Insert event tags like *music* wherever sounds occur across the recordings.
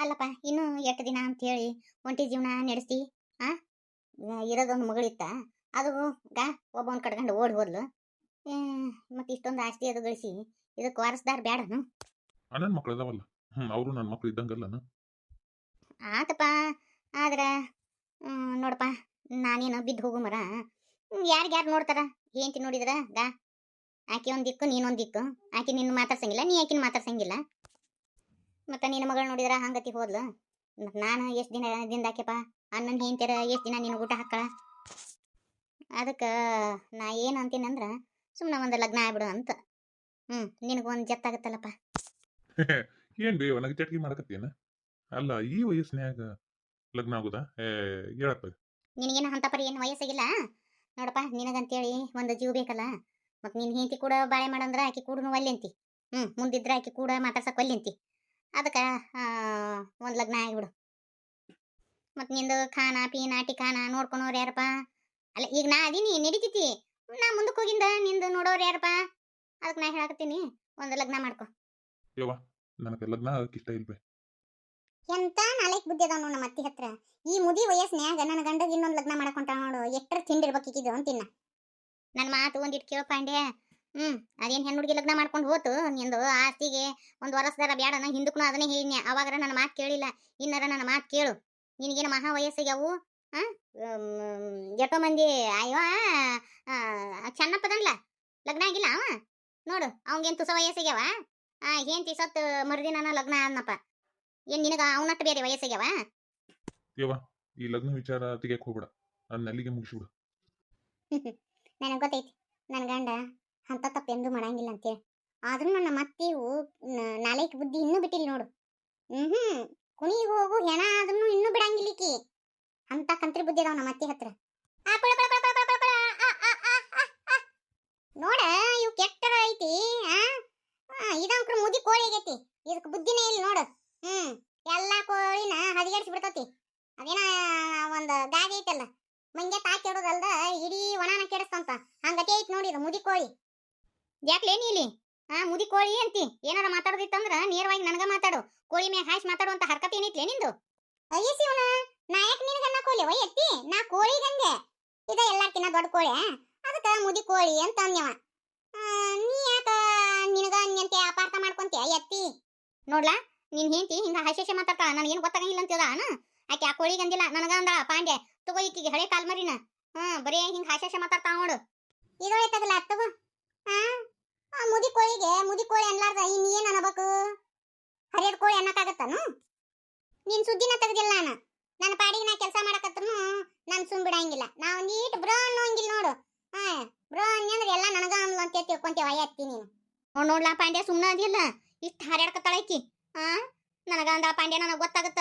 ಅಲ್ಲಪ್ಪ ಇನ್ನೂ ಎಷ್ಟು ದಿನ ಅಂತೇಳಿ ಒಂಟಿ ಜೀವನ ನಡೆಸಿ ಆ? ಇರೋದೊಂದು ಮಗಳಿತ್ತ? ಅದು ಗಾ ಒಬ್ಬವನ್ ಕಟ್ಕೊಂಡು ಓಡಿ ಹೋದ್ಲು. ಮತ್ತೆ ಇಷ್ಟೊಂದು ಆಸ್ತಿ ಅದು ಗಳಿಸಿ ಇದಕ್ಕೆ ವಾರಸ್ದಾರ ಬೇಡನು ಅಣ್ಣನ ಮಕ್ಕಳು ಇದಾವಲ್ಲ. ಅವರು ನನ್ನ ಮಕ್ಕಳು ಇದ್ದಂಗಲ್ಲನ? ಆತಪ್ಪ ಆದ್ರೆ ನೋಡಪ್ಪ ನಾನೇನು ಬಿದ್ದು ಹೋಗು ಮರ? ಯಾರಿಗ್ಯಾರು ನೋಡ್ತಾರ? ಏಂತಿ ನೋಡಿದ್ರ? ಗಾ ಆಕೆ ಒಂದಿಕ್ಕು ದಿಕ್ಕು ನೀನೊಂದ್ ದಿಕ್ಕು. ಆಕೆ ನಿನ್ನ ಮಾತಾಡ್ಸಂಗಿಲ್ಲ ನೀ ಆಕಿನ ಮಾತಾಡ್ಸಂಗಿಲ್ಲ. ಮತ್ತೆ ನಿನ್ನ ಮಗಳು ನೋಡಿದ್ರ ಹಂಗತಿ ಹೋದ್ಲ? ಮತ್ ನಾನು ಎಷ್ಟು ದಿನ ದಿಂದಾಕೆಪ್ಪ ಅಣ್ಣನ ಹೆಂಡ್ತಿಯರ ಎಷ್ಟು ದಿನ ನಿನ್ನ ಊಟ ಹಾಕಳ ಅದಕ್ಕೆ ನಾ ಏನು ಅಂತೀನಂದ್ರ ಸುಮ್ಮನೆ ಒಂದು ಲಗ್ನ ಆಗ್ಬಿಡು ಅಂತ. ಹ್ಞೂ ನಿನಗೊಂದು ಜತ್ತಾಗತ್ತಲ್ಲಪ್ಪ *laughs* ಏನ್ ಬೇ ನನಗೆ ಚಟ್ಗಿ ಮಾಡಕತ್ತೇನ ಅಲ್ಲ ಈ ವಯಸ್ಸಿನ್ಯಾಗ ಲಗ್ನ ಆಗುದಾ? ಹೇಳಪ್ಪ. ನಿನಗೇನು ಅಂತ ಪರಿ ಏನು ವಯಸ್ಸಾಗಿಲ್ಲ? ನೋಡಪ್ಪ ನಿನಗಂತೇಳಿ ಒಂದು ಜೀವ ಬೇಕಲ್ಲ? ಮತ್ತು ನಿನ್ನ ಹೆಂಡತಿ ಕೂಡ ಬಾಳೆ ಮಾಡಂದ್ರ ಆಕಿ ಕೂಡ ಒಲ್ಲೆಂತಿ ಹ್ಞೂ ಮುಂದಿದ್ರೆ ಆಕಿ ಕೂಡ ಮಾತಾಡ್ಸಕ್ಕೆ ಒಲ್ಲೆಂತಿ ಅದಕ್ಕೆ ಒಂದು ಲಗ್ನ ಆಗಿಬಿಡು. ಮತ್ತು ನಿಂದು ಖಾನ ಪೀನ ಟಿಕಾನ ನೋಡ್ಕೊಳೋರು ಯಾರಪ್ಪ ಅಲ್ಲ ಈಗ ನಾ ಅದೀನಿ ನಡೀತೈತಿ. ನಾ ಮುಂದಕ್ಕೆ ಹೋಗಿಂದ ನಿಂದು ನೋಡೋರು ಯಾರಪ್ಪ ಅದಕ್ಕೆ ನಾ ಹೇಳಕತ್ತೀನಿ. ಒಂದು ಲಗ್ನ ಮಾಡ್ಕೊ. ನನಗೆ ಲಗ್ನ ಇಷ್ಟ ಇಲ್ವೇ? ಎಂತ ನಾಲ್ಕು ಬುದ್ಧಿ ಅದಾವ ನಮ್ಮ ಅತ್ತಿ ಹತ್ರ. ಈ ಮುದಿ ವಯಸ್ಸಿನ್ಯಾಗ ನನ್ನ ಗಂಡಗೆ ಇನ್ನೊಂದು ಲಗ್ನ ಮಾಡಕೊಂತ ನೋಡು. ಎಷ್ಟರ ತಿಂಡಿರ್ಬೇಕಿದ್ದು ಅಂತಿನ್ನ. ನನ್ನ ಮಾತು ಒಂದಿಟ್ಟು ಕೇಳೋ ಪಾಂಡ್ಯ. ಹ್ಮ್ ಅದೇನ್ ಹೆಣ್ಣು ಹುಡುಗಿ ಲಗ್ನ ಮಾಡ್ಕೊಂಡು ಹೋತು ನಿಂದು ಆಸ್ತಿಗೆ ಒಂದು ವರ್ಷದಾರ ಬ್ಯಾಡನ ಹಿಂದಕ್ಕೂ ಅದನ್ನೇ ಹೇಳಿನಿ ಅವಾಗರ ನನ್ನ ಮಾತು ಕೇಳಿಲ್ಲ. ಇನ್ನರ ನನ್ನ ಮಾತು ಕೇಳು. ನಿನಗೇನು ಮಹಾ ವಯಸ್ಸಿಗೆ ಅವು ಎಷ್ಟೋ ಮಂದಿ ಅಯ್ಯೋ ಚೆನ್ನಪ್ಪದನ್ಲ ಲಗ್ನ ಆಗಿಲ್ಲ ಅವ? ನೋಡು ಅವಂಗೇನ್ ತುಸ ವಯಸ್ಸಿಗ್ಯಾವ? ಆ ಏನ್ ಸತ್ತು ಮರುದಿನ ಲಗ್ನ ಆದನಪ್ಪ. ಏನ್ ನಿನಗ ಅವನಟ್ಟು ಬೇರೆ ವಯಸ್ಸಿಗ್ಯಾವ? ಈ ಲಗ್ನ ವಿಚಾರ ತೆಗಿಯಕ್ ಹೋಗ್ಬೇಡ. ನನ್ನ ಅಲ್ಲಿಗೆ ಮುಗಿಸ್ಬಿಡು. *laughs* ನನಗೆ ಗೊತ್ತೈತಿ. ನನ್ನ ಗಂಡ ಅಂತ ತಪ್ಪೆಂದು ಮಾಡಂಗಿಲ್ಲ ಅಂತೇಳಿ ಆದ್ರೂ ನನ್ನ ಮತ್ತೆವು ನಾಲೈಕ್ ಬುದ್ಧಿ ಇನ್ನೂ ಬಿಟ್ಟಿಲ್ಲ ನೋಡು. ಹ್ಮ್, ಕುಣಿಗೆ ಹೋಗು, ಹೆಣ ಆದ್ರೂ ಇನ್ನೂ ಬಿಡಂಗಿಲ್ಲಿಕಿ ಅಂತ ಕಂತ್ರಿ ಬುದ್ಧಿ ಅದಾವ ನಮ್ಮ ಅತ್ತಿ ಹತ್ರ. ನೋಡ, ಇವು ಕೆಟ್ಟರ ಐತಿ ಇದಂಕ್ರು ಮುದಿ ಕೋಳಿ ಆಗೈತಿ. ಇದಕ್ಕೆ ಬುದ್ಧಿನೇ ಇಲ್ಲ ನೋಡು. ಹ್ಮ್, ಎಲ್ಲಾ ಕೋಳಿನ ಹದಿಗೆಡ್ಸಿ ಬಿಡ್ತತಿ. ಅದೇನ ಒಂದು ಗಾದೆ ಐತಲ್ಲ ಮಂಗೆ ತಾಕಿ ಇಡೋದಲ್ದ ಇಡೀ ಒಣನ ಕೆಡಿಸ್ತಂತ. ಹಂಗತೆ ಐತಿ ನೋಡಿ ಇದು ಮುದಿ ಕೋಳಿ. ಯಾಕ್ಲೇ ನೀಲಿ ಆ, ಮುದಿ ಕೋಳಿ ಅಂತಿ. ಏನಾರ ಮಾತಾಡೋದಿತ್ತಂದ್ರ ನೇರವಾಗಿ ನನಗ ಮಾತಾಡು. ಕೋಳಿ ಮೇ ಹಾಯ್ಸ್ ಮಾತಾಡು ಅಂತ ಹರ್ಕತ್ ಏನೈತ್ಲೆ ನಿಂದು? ಅಯ್ಯ ಶಿವನ ನಾ ಯಾಕೆ ನಿನಗನ್ನ ಕೋಳಿ ಒಯ್ ಎತ್ತಿ ನಾ ಕೋಳಿ ಗಂಗೆ ಇದ ಎಲ್ಲಾರ್ಕಿನ ದೊಡ್ಡ ಕೋಳಿ ಅದಕ್ಕ ಮುದಿ ಕೋಳಿ ಅಂತ ಅಂದ್ಯವ. ನೀ ಯಾಕ ನಿನಗ ಅನ್ಯಂತೆ ಅಪಾರ್ಥ ಮಾಡ್ಕೊಂತೀಯ ಎತ್ತಿ ನೋಡ್ಲಾ, ನಿನ್ ಹೆಂಡತಿ ಹಿಂಗ ಹಶೇಷ ಮಾತಾಡ್ತಾಳ ನನಗೇನು ಗೊತ್ತಾಗಂಗಿಲ್ಲ ಅಂತಿದ ಆಕೆ ಆ ಕೋಳಿ ಗಂದಿಲ್ಲ ನನಗ ಅಂದ ಪಾಂಡೆ ತಗೋ ಈಕಿಗೆ ಹಳೆ ಕಾಲ್ಮರಿನ. ಹಾ, ಬರೀ ಹಿಂಗ ಹಾಸ್ಯಾಶ ಮಾತಾಡ್ತಾವ ನೋಡು. ಇದೊಳೆ ತಗಲ ತಗೋ. ಹಾ ಆ ಮುದಿ ಕೋಳಿಗೆ ಮುದಿ ಕೋಳಿ ಅನ್ಲಾರ್ದ, ಇನ್ ಏನ್ ಅನ್ನಬೇಕು ಹರಿಯದ ಕೋಳಿ ಅನ್ನಕಾಗತ್ತನು ನಿನ್ ಸುದ್ದಿನ ತೆಗ್ದಿಲ್ಲ ನಾನು ನನ್ನ ಪಾಡಿಗೆ ನಾ ಕೆಲಸ ಮಾಡಕತ್ತನು ನಾನು ಸುಮ್ ಬಿಡಂಗಿಲ್ಲ. ನಾ ನೀಟ್ ಬ್ರೋ ಅನ್ನೋಂಗಿಲ್ಲ ನೋಡು. ಹಾ ಬ್ರೋ ಅಂದ್ರೆ ಎಲ್ಲ ನನಗ ಅನ್ಲು ಅಂತ ತಿಳ್ಕೊಂತೇವ ಅಯ್ಯತ್ತಿ ನೀನು. ನೋಡ್ ನೋಡ್ಲಾ ಪಾಂಡ್ಯ, ಸುಮ್ನ ಅದಿಲ್ಲ. ಇಷ್ಟು ಹಾರ್ಯಾಡ್ಕತ್ತಾಳ ಹಾ ನನಗ ಅಂದ ಪಾಂಡ್ಯ ನನಗ ಗೊತ್ತಾಗತ್ತ.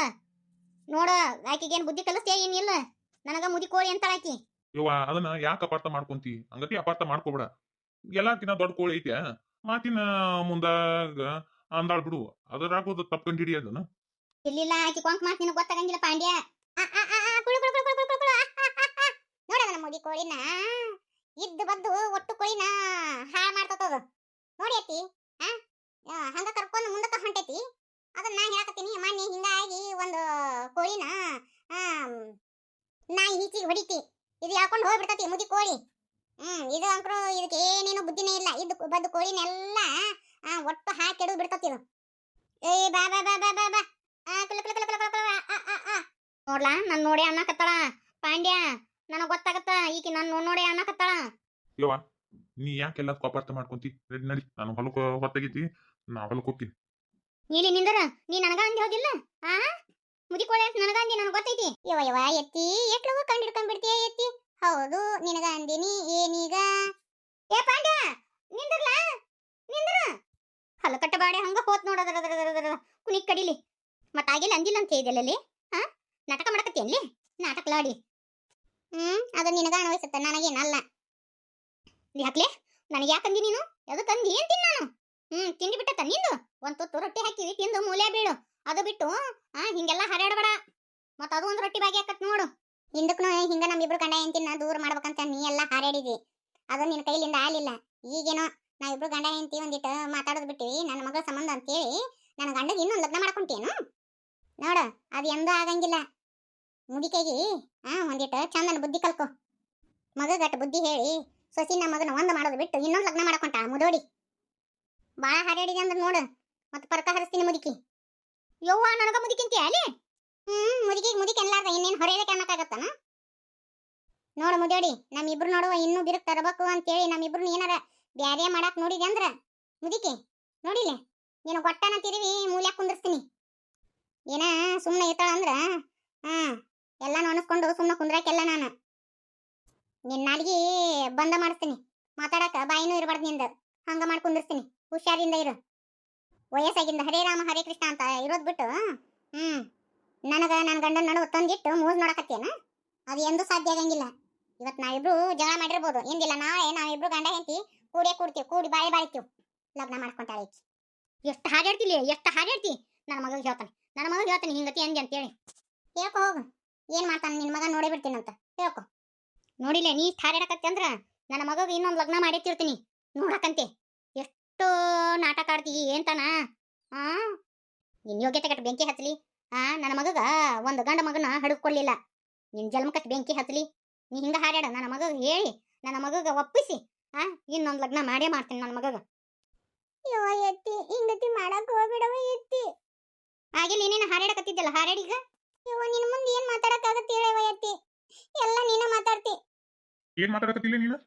ನೋಡ, ಆಕಿಗೇನ್ ಬುದ್ಧಿ ಕಲಿಸ್ತೇ ಏನಿಲ್ಲ ನನಗ ಮುದಿ ಕೋಳಿ ಅಂತಳಾಕಿ ಆಕಿ ಅದನ್ನ ಯಾಕೆ ಅಪಾರ್ಥ ಮಾಡ್ಕೊಂತಿ? ಹಂಗತಿ ಅಪಾರ್ಥ ಮಾಡ್ಕೋಬೇಡ. ಎಲ್ಲಾರ್ಕಿನ್ನ ದೊಡ್ಡ ಕೋಳಿ ಐತೆ ಆಕಿನ ಮುಂದಾಗ ಅಂದಾಳ್ ಬಿಡು. ಅದರಾಗೋದು ತಪ್ಕೊಂಡ್ ಹಿಡಿಯೋದನ ಇರ್ಲಿಲ್ಲ ಆಕಿ ಕೊಂಕ್ ಮಾತ್ ನಿನಗೆ ಗೊತ್ತಾಗಂಗಿಲ್ಲ ಪಾಂಡ್ಯ. ನೋಡ ನನ್ನ ಮುದಿ ಕೋಳಿನ. ಇದ್ದು ಬದ್ದು ಒಟ್ಟು ಕೋಳಿನ ಹಾಳ್ ಮಾಡ್ತದ ನೋಡಿ ಅತ್ತಿ ಹಂಗ ಕರ್ಕೊಂಡು ಮುಂದಕ್ಕ ಹೊಂಟೈತಿ. ಅದನ್ನ ನಾ ಹೇಳಕತ್ತೀನಿ. ಮಣ್ಣಿ ಹಿಂಗಾಗಿ ಒಂದು ಕೋಳಿನ ಆ, ನಾಯಿ ಈಚಿಗೆ ಹೊಡಿತಿ. ಇದು ಹಾಕೊಂಡು ಹೋಗ್ಬಿಡ್ತತಿ ಮುದಿ ಕೋಳಿ. ಹ್ಮ್ ಇದು ಅಂಕರು ಇದಕ್ಕೆ ಏನೇನು ಬುದ್ಧಿನೇ ಇಲ್ಲ. ಇದು ಬದ್ದು ಕೋಳಿನೆಲ್ಲ ಒಟ್ಟು ಹಾಕಿ ಎಡು ಬಿಡ್ತತಿ ಇದು. ಏ ಬಾ ಬಾ ಬಾ ಬಾ ಬಾ ಬಾ. ನೋಡ್ಲಾ ನನ್ ನೋಡಿ ಅನ್ನಕತ್ತಾಳ ಪಾಂಡ್ಯ ನನಗ್ ಗೊತ್ತಾಗತ್ತ ಈಕಿ ನನ್ ನೋಡಿ ಅನ್ನಕತ್ತಾಳ ಯವ್ವ ನೀ ಯಾಕೆಲ್ಲ ಕೋಪಾರ್ಥ ಮಾಡ್ಕೊಂತಿ? ರೆಡಿ ನಡಿ ನಾನು ಹೊಲಕ್ಕೆ ಹೊತ್ತಾಗೈತಿ ನಾ ಹೊಲಕ್ಕೆ ಹೋಗ್ತೀನಿ. ನೀಲಿ ನಿಂದರ ನೀ ನನಗ ಅಂದಿ ಹೋಗಿಲ್ಲ ಆ ಮುದಿಕೋಳೆ ಅಂತ ನನಗ ಅಂದಿ ನನಗ್ ಗೊತ್ತೈತಿ. ಯವ ಯವ ಎತ್ತಿ ಎಟ್ಲಗೂ ಕಂಡು ಹಿಡ್ಕೊಂಡ್ಬಿಡ್ತೀಯ ಎತ್ತಿ? ಹೌದು, ನಿನಗ ಅಂದಿನಿ, ಏನೀಗ? ಏ ಪಾಂಡ್ಯ, ನಿಂದ್ರಲ? ನಿಂದ್ರ? ಹಲಕಟ್ಟ ಬಾಡೆ ಹಂಗ ಹೋತ್ ನೋಡದ್ರ ಕುನಿ ಕಡಿಲಿ. ಮತ್ತ ಆಗಿಲ್ಲ ಅಂದಿಲ್ಲ ಅಂತ ಹೇಳಿದೆಲ್ಲಲ್ಲಿ ಹಾ? ನಾಟಕ ಮಾಡಕತ್ತೀಯನ್ಲಿ ನಾಟಕಲಾಡಿ. ಹ್ಮ್, ಅದು ನಿನಗ ಅನ್ವಯಿಸುತ್ತ, ನನಗೇನಲ್ಲ. ಯಾಕ್ಲೆ ನನಗೆ ಯಾಕಂದಿ ನೀನು? ಎದಕ್ಕೆ ಅಂದಿ? ಅಂತೀನಿ ನಾನು? ಹ್ಮ್, ತಿಂಡಿ ಬಿಟ್ಟತ್ತ ನಿಂದು? ಒಂದ್ ತುತ್ತು ರೊಟ್ಟಿ ಹಾಕಿವಿ ತಿಂದು ಮೂಲೆ ಬೀಳು. ಅದು ಬಿಟ್ಟು, ಆ, ಹಿಂಗೆಲ್ಲ ಹರಡಬೇಡ. ಮತ್ತ ಅದು ಒಂದು ರೊಟ್ಟಿ ಬಾಗಿ ಹಾಕತ್ ನೋಡು. ಹಿಂದಕ್ನು ಹಿಂಗ ನಮ್ಮಿಬ್ರು ಗಂಡ ಹೆಂಡತಿನ ದೂರ ಮಾಡ್ಬೇಕಂತ ನೀ ಎಲ್ಲ ಹಾರಾಡಿದಿ. ಅದು ನಿನ್ನ ಕೈಲಿಂದ ಆಗಲಿಲ್ಲ. ಈಗೇನೋ ನಾವಿಬ್ರು ಗಂಡ ಹೆಂಡತಿ ಒಂದಿಟ್ಟು ಮಾತಾಡೋದು ಬಿಟ್ಟಿವಿ ನನ್ನ ಮಗಳ ಸಂಬಂಧ ಅಂತೇಳಿ ನನ್ನ ಗಂಡಗೆ ಇನ್ನೊಂದು ಲಗ್ನ ಮಾಡ್ಕೊಂತೇನು ನೋಡ, ಅದು ಎಂದೂ ಆಗಂಗಿಲ್ಲ. ಮುದಿಕೆಗಿ ಆ ಒಂದಿಟ್ಟು ಚಂದನ ಬುದ್ಧಿ ಕಲ್ಕೊ. ಮಗಗಟ್ಟು ಬುದ್ಧಿ ಹೇಳಿ ಸೊಸಿನ ಮಗನ ಒಂದು ಮಾಡೋದು ಬಿಟ್ಟು ಇನ್ನೊಂದು ಲಗ್ನ ಮಾಡ್ಕೊಂತ ಮುದೋಡಿ. ಬಾಳ ಹಾರಾಡಿದೆ ಅಂದ್ರೆ ನೋಡು. ಮತ್ತೆ ಪರ್ಕ ಹರಿಸ್ತೀನಿ ಮುದುಕಿ. ಯವ್ವ, ನನಗ ಮುದುಕಿಂತಿ ಅಲ್ಲಿ? ಹ್ಮ್ ಮುದುಕಿ ಮುದುಕಿ ಅನ್ಲಾರ್ದ, ಇನ್ನೇನು ಹೊರೆಯದಕ್ಕೆ ಅನ್ನಕ್ಕಾಗತ್ತನ? ನೋಡು ಮುದೋಡಿ ನಮ್ಮಿಬ್ರು ನೋಡುವ ಇನ್ನೂ ಬಿರುಕ್ ತರಬೇಕು ಅಂತೇಳಿ ನಮ್ಮಿಬ್ರು ಏನಾರ ಬ್ಯಾರೆ ಮಾಡಾಕ್ ನೋಡಿದೆ ಅಂದ್ರ? ಮುದುಕಿ, ನೋಡಿಲ್ಲ? ನೀನು ಗೊಟ್ಟನ ತಿರುವಿ, ಮೂಲ್ಯಾಕ್ ಕುಂದಿರ್ಸ್ತೀನಿ. ಏನ ಸುಮ್ಮನೆ ಇರ್ತಾಳ ಅಂದ್ರ? ಹಾ ಎಲ್ಲ ಅನಿಸ್ಕೊಂಡು ಸುಮ್ಮನೆ ಕುಂದ್ರಾಕೆಲ್ಲ ನಾನು. ನಿನ್ನ ಅಡ್ಗಿ ಬಂದ ಮಾಡಿಸ್ತೀನಿ. ಮಾತಾಡಕ ಬಾಯಿನೂ ಇರಬಾರ್ದು ನಿಂದ. ಹಂಗ ಮಾಡಿ ಕುಂದಿರ್ಸ್ತೀನಿ. ಹುಷಾರಿಂದ ಇರು. ವಯಸ್ಸಾಗಿಂದ ಹರೇ ರಾಮ, ಹರೇ ಕೃಷ್ಣ ಅಂತ ಇರೋದ್ ಬಿಟ್ಟು ಹ್ಮ್. ನನಗ ನನ್ನ ಗಂಡನ ನಡುವ ತಂದಿಟ್ಟು ಮೂಸ್ ನೋಡಕತ್ತೇನ? ಅದು ಎಂದೂ ಸಾಧ್ಯ ಆಗಂಗಿಲ್ಲ. ಇವತ್ತು ನಾವಿಬ್ರು ಜಗಳ ಮಾಡಿರ್ಬೋದು. ಎಂದಿಲ್ಲ, ನಾಳೆ ನಾವಿಬ್ರು ಗಂಡ ಹೆಂಡತಿ ಕೂಡೇ ಕೂಡ್ತೀವಿ, ಕೂಡಿ ಬಾಯಿ ಬಾಳ್ತೀವಿ. ಲಗ್ನ ಮಾಡ್ಕೊಂತಾಳೆ ಈಕಿ. ಎಷ್ಟು ಹಾಡಾಡ್ತಿಲಿ ಎಷ್ಟು ಹಾಡಾಡ್ತಿ ನನ್ನ ಮಗಳಿಗೆ ಹೇಳ್ತಾನೆ. ನನ್ನ ಮಗಳಿಗೆ ಹೇಳ್ತಾನೆ, ಹಿಂಗತಿ ಅಂದೆ ಅಂತೇಳಿ. ಹೇಳ್ಕೊ ಹೋಗು. ಏನ್ ಮಾಡ್ತಾನೆ? ನಿನ್ನ ಮಗ ನೋಡೇ ಅಂತ ಹೇಳ್ಕೊ. ನೋಡಿಲ್ಲ ನೀ ಹಾಡಾಡಕತ್ತಿ ಅಂದ್ರ ನನ್ನ ಮಗಗೆ ಇನ್ನೊಂದು ಲಗ್ನ ಮಾಡಿರ್ತಿರ್ತೀನಿ. ನೋಡಕಂತೆ. ಎಷ್ಟು ನಾಟಕ ಆಡ್ತೀವಿ ಏನ್ತಾನ ಆ? ನಿನ್ ಯೋಗ್ಯತೆ ಕಟ್ಟು ಬೆಂಕಿ ಹಚ್ಚಲಿ ಆ ನನ್ನ ಮಗಗ ಒಂದು ಗಂಡ ಮಗನ ಹಡ್ಕೊಳ್ಲಿಲ್ಲ ನಿನ್ ಜನ್ಮಕಟ್ಟು ಬೆಂಕಿ ಹತ್ಲಿ ನೀ ಹಿಂಗ ಹಾಡ್ಯಾಡ. ನನ್ನ ಮಗಗ ಹೇಳಿ ನನ್ನ ಮಗಗ ಒಪ್ಪಿಸಿ. ಆ ಇನ್ನೊಂದು ಲಗ್ನ ಮಾಡೇ ಮಾಡ್ತೀನಿ ನನ್ನ ಮಗಗ. ಯೋ ಎತ್ತಿ ಹಿಂಗತಿ ಮಾಡಕ್ ಹೋಗ್ಬಿಡವ ಎತ್ತಿ. ಆಗಿಲ್ಲ ನೀನೇನು ಹಾರಾಡಕತ್ತಿದ್ದಲ್ಲ ಹಾರಾಡಿಗ ಯವ್ವ ನಿನ್ ಮುಂದೆ ಏನ್ ಮಾತಾಡಕ್ಕಾಗತ್ತೆ ಹೇಳವ ಎತ್ತಿ. ಎಲ್ಲ ನೀನ ಮಾತಾಡ್ತಿ. ಏನ್ ಮಾತಾಡಕತ್ತಿಲ್ಲ ನೀನು?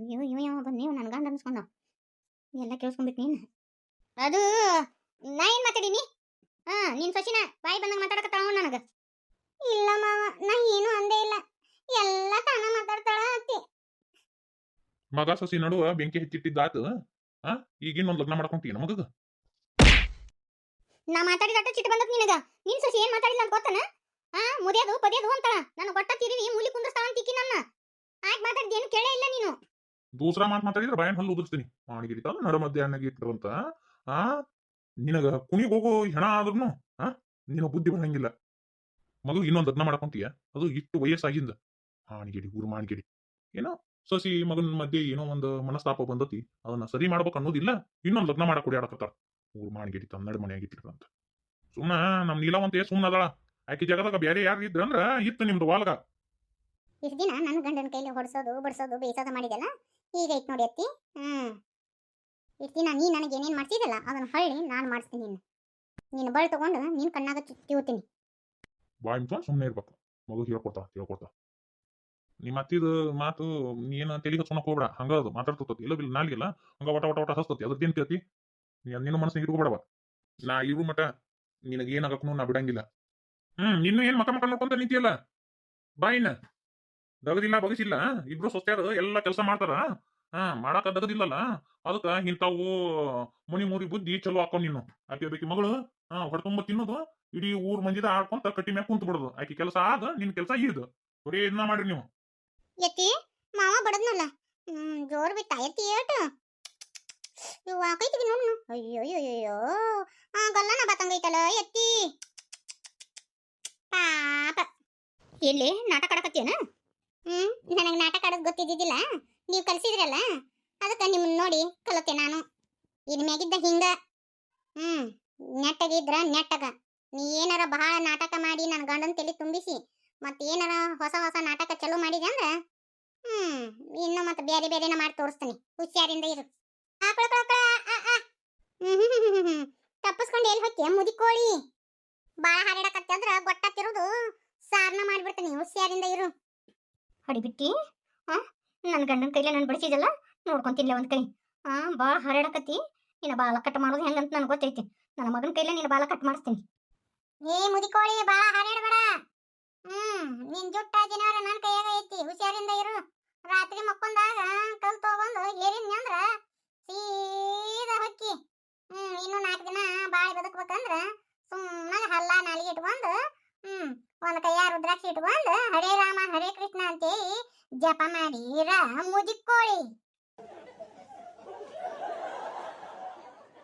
ಅಯ್ಯೋ ಇವ ಯಾವ ಬಂದ್ ನೀವು ನನ್ ಗಂಡ ಅನ್ಸ್ಕೊಂಡ ಎಲ್ಲ ಕೇಳಿಸ್ಕೊಂಡ್ಬಿಟ್ಟು ನೀನು. ಅದು ನಾ ಏನ್ ಮಾತಾಡೀನಿ? ಹಾ ನಿನ್ ಸಸಿನ ಬಾಯಿ ಬಂದಂಗ ಮಾತಾಡಕತ್ತಾಳ ನನಗ. ಇಲ್ಲ ಮಾವ ನಾ ಏನು ಅಂದೇ ಇಲ್ಲ. ಎಲ್ಲ ತಾನ ಮಾತಾಡ್ತಾಳ ಅತ್ತಿ. ಮಗ ಸಸಿ ನಡುವ ಬೆಂಕಿ ಹಚ್ಚಿಟ್ಟಿದ್ದಾತು ಆ ಈಗಿನ ಒಂದ್ ಲಗ್ನ ಮಾಡ್ಕೊಂತೀನಿ ಮಗಗ? ನಾ ಮಾತಾಡಿದಟ್ಟ ಚಿಟ್ಟು ಬಂದತ್ ನಿನಗ. ನಿನ್ ಸಸಿ ಏನ್ ಮಾತಾಡಿಲ್ಲ ಅಂತ ಗೊತ್ತನ? ಹಾ ಮುರಿಯೋದು ಪದಿಯೋದು ಅಂತಾಳ ನಾನು ಗೊಟ್ಟ ತಿರಿವಿ ಮೂಲಿ ಕುಂದ್ರಸ್ತಾಳ ಅಂತಿಕ್ಕಿ ನನ್ನ. ಆಯ್ತು ಮಾತಾಡ್ದಿ ಏನು ಕೇಳೇ ಇಲ್ಲ ನೀನು. ದೂಸರ ಮಾತು ಮಾತಾಡಿದ್ರೆ ಬಾಯನ್ ಹಲ್ಲು ಉದುರ್ತೀನಿ ಮಾಡಿಗಿರಿತ ನಡ ಮಧ್ಯಾಹ್ನಗೆ ಅಂತ ಆ ನಿನಗ ಕುಣಿಗ್ ಹೋಗೋ ಹೆಣ ಆದ್ರೂ ಆ? ನಿನ್ನ ಬುದ್ಧಿ ಬರಂಗಿಲ್ಲ. ಮಗು ಇನ್ನೊಂದ್ ಲಗ್ನ ಮಾಡ್ಕೊಂತೀಯ? ಅದು ಇಷ್ಟು ವಯಸ್ಸಾಗಿಂದ. ಹಾಣಿಗಿಡಿ, ಊರು ಮಾಡಿಗಿಡಿ ಏನೋ ಸಸಿ ಮಗನ ಮಧ್ಯೆ ಏನೋ ಒಂದು ಮನಸ್ತಾಪ ಬಂದತಿ, ಅದನ್ನ ಸರಿ ಮಾಡ್ಬೇಕು ಅನ್ನೋದಿಲ್ಲ, ಇನ್ನೊಂದ್ ಲಗ್ನ ಮಾಡಕ್ ಕುಡಿಯಾಡಕತ್ತಾರ ಊರು ಮಾಡಿಗಿಡಿ ತನ್ನಡ ಮನೆಯಾಗ ಇಟ್ಟಿರಂತ ಸುಮ್ನ ನಮ್ ನೀಲವಂತೆ ಸುಮ್ನ ಅದಳ. ಆಕಿ ಜಗದಾಗ ಬೇರೆ ಯಾರು ಇದ್ರಂದ್ರ ಇತ್ತು ನಿಮ್ದು ವಾಲ್ಗ. ಇಷ್ಟು ದಿನ ನನ್ನ ಗಂಡನ ಕೈಲಿ ಹೊಡ್ಸೋದು, ಬಡ್ಸೋದು ಬೇಯಿಸೋದು ಮಾಡಿದೆಲ್ಲ ಈಗ ಐತ್ ನೋಡಿ ಅತ್ತಿ. ಹ್ಮ್. ಇಷ್ಟು ದಿನ ನೀ ನನಗೆ ಏನೇನು ಮಾಡ್ತಿದ್ದಲ್ಲ ಅದನ್ನು ಹೊಳ್ಳಿ ನಾನು ಮಾಡಿಸ್ತೀನಿ ನಿನ್ನ. ನೀನು ಬಳ್ ತಗೊಂಡು ನಿನ್ನ ಕಣ್ಣಾಗ ತಿವ್ತೀನಿ. ಬಾಯ್ ಮುಚ್ಕೊಂಡು ಸುಮ್ಮನೆ ಇರ್ಬೇಕು. ಮಗು ಹೇಳ್ಕೊಡ್ತಾ ಹೇಳ್ಕೊಡ್ತಾ. ನಿಮ್ಮ ಅತ್ತಿದ ಮಾತು ನೀನ ಏನ ತಲೆ ಹಚ್ಕೊಳಕ್ ಹೋಗ್ಬೇಡ, ಹಂಗ ಅದು ಮಾತಾಡ್ತತಿ ಇಲ್ಲ ಬಿಲ್ ನಾಲಿಗೆಲ್ಲ ಹಂಗ ವಟ ವಟ ವಟ ಹಸ್ತತಿ ಅದ್ರದ್ದೇನ್ ಕೇಳ್ತಿ ನಿನ್ನ ಮನಸ್ಸಿಗೆ ಇಟ್ಕೋಬೇಡವ ನಾ ಇರು ಮಟ ನಿನಗೆ ಏನಾಗಕ್ಕೂ ನಾ ಬಿಡಂಗಿಲ್ಲ. ಹ್ಮ್, ನಿನ್ನ ಏನ್ ಮಕ ಮಕ ನೋಡ್ಕೊಂತ ನಿಂತಿಯಲ್ಲ? ಬಾಯಿನ ದಗದಿಲ್ಲ, ಬಗಿಸಿಲ್ಲ, ಇಬ್ರು ಸೊಸ್ತ್ಯಾರು ಎಲ್ಲ ಕೆಲಸ ಮಾಡ್ತಾರ. ಹಾ, ಮಾಡಾಕ ದಗದಿಲ್ಲಲ್ಲ ಅದಕ್ಕ ಇಂತಾವು ಮುನಿ ಮುರಿ ಬುದ್ಧಿ ಚಲೋ ಹಾಕೊಂಡ್ ನೀನು ಆಕೆ ಬೇಕಿ ಮಗಳು, ಹಾ ಹೊಡ್ಕೊಂಬ ತಿನ್ನೋದು, ಇಡೀ ಊರ್ ಮಂದಿದ ಆಡ್ಕೊಂತ ಕಟ್ಟಿ ಮ್ಯಾಗ ಕುಂತ ಬಿಡುದು. ಆಕಿ ಕೆಲಸ ಆದ, ನಿನ್ ಕೆಲಸ ಇದು ಬರೀ ಇದನ್ನ ಮಾಡ್ರಿ ನೀವು. ಎತ್ತಿ ಮಾವ ಬಡದ್ನಲ್ಲ? ಹ್ಮ್, ಜೋರ್ ಬಿತ್ತ ಎತ್ತಿ ಏಟು. ಇವ್ ಕೈತಿವಿ ನೋಡು ಅಯ್ಯೋ ಅಯ್ಯೋ ಆ, ಗಲ್ಲನ ಬತ್ತಂಗೈತಲ್ಲ ಎತ್ತಿ ಪಾಪ. ಎಲ್ಲಿ ನಾಟಕ ಆಡಕತ್ತೇನ ಹ್ಮ್, ನನಗೆ ನಾಟಕ ಆಡೋದು ಗೊತ್ತಿದ್ದಿದ್ದಿಲ್ಲ. ನೀವು ಕಲಿಸಿದ್ರಲ್ಲ ಅದಕ್ಕೆ ನಿಮ್ಮನ್ನ ನೋಡಿ ಕಲತೆ ನಾನು. ಇನ್ ಮ್ಯಾಗಿದ್ದ ಹಿಂಗ. ಹ್ಮ್ ನೆಟ್ಟಗಿದ್ರ ನೆಟ್ಟಗ. ನೀ ಏನಾರ ಬಹಳ ನಾಟಕ ಮಾಡಿ ನನ್ನ ಗಂಡನ ತಲೆ ತುಂಬಿಸಿ ಮತ್ತೆ ಏನಾರ ಹೊಸ ಹೊಸ ನಾಟಕ ಚಲೋ ಮಾಡಿದೆ ಅಂದ್ರ? ಹ್ಮ್, ಇನ್ನು ಮತ್ತೆ ಬೇರೆ ಬೇರೆನ ಮಾಡಿ ತೋರಿಸ್ತೀನಿ. ಹುಷಾರಿಂದ ಇರು. ತಪ್ಪಿಸ್ಕೊಂಡು ಎಲ್ಲಿ ಹೋಗ್ತೀಯ ಮುದಿಕೋಳಿ? ಬಾಳ ಹಾರಾಡಕತ್ತಂದ್ರ ಗೊತ್ತಾತಿರೋದು ಸಾರ್ನ ಮಾಡ್ಬಿಡ್ತೀನಿ. ಹುಷಾರಿಂದ ಇರು. ಹೊಡಿಬಿಟ್ಟಿ ನನ್ನ ಗಂಡನ ಕೈಲೆ ನಾನು ಬಡಿಸಿದಲ್ಲ ನೋಡ್ಕೊಂತಿಲ್ಲ ಒಂದ್ ಕೈ. ಹಾ ಬಾಳ ಹರಡಕತ್ತಿ. ಇನ್ನ ಬಾಲ ಕಟ್ ಮಾಡೋದು ಹೆಂಗಂತ ನನಗೆ ಗೊತ್ತೈತಿ. ನನ್ನ ಮಗನ ಕೈಲೇ ನಿನ್ನ ಬಾಲ ಕಟ್ ಮಾಡಿಸ್ತೀನಿ. ಏ ಮುದಿಕೋಳಿ ಬಾಳ ಹರಡಬೇಡ. ಹ್ಮ್, ನಿನ್ ಜುಟ್ಟ ಜನರ ನನ್ ಕೈಯಾಗ ಐತಿ. ಹುಷಾರಿಂದ ಇರು. ರಾತ್ರಿ ಮಕ್ಕೊಂದಾಗ ಕಲ್ ತಗೊಂಡು ಏರಿನ್ ಅಂದ್ರ ಸೀದಾ ಹೊಕ್ಕಿ. ಹ್ಮ್, ಇನ್ನು ನಾಲ್ಕು ದಿನ ಬಾಳಿ ಬದುಕ್ಬೇಕಂದ್ರ ಸುಮ್ಮನೆ ಹಲ್ಲ ನಾಲಿಗೆ ಇಟ್ಕೊಂಡು, ಹ್ಮ್, ಒಂದ್ ಕೈಯ ರುದ್ರಾಕ್ಷಿ ಇಟ್ಕೊಂಡು, ಹರೇ ರಾಮ, ಹರೇ ಅಂತೇಳಿ ಜಪ ಮಾಡಿರ ಮುದಿಕೋಳಿ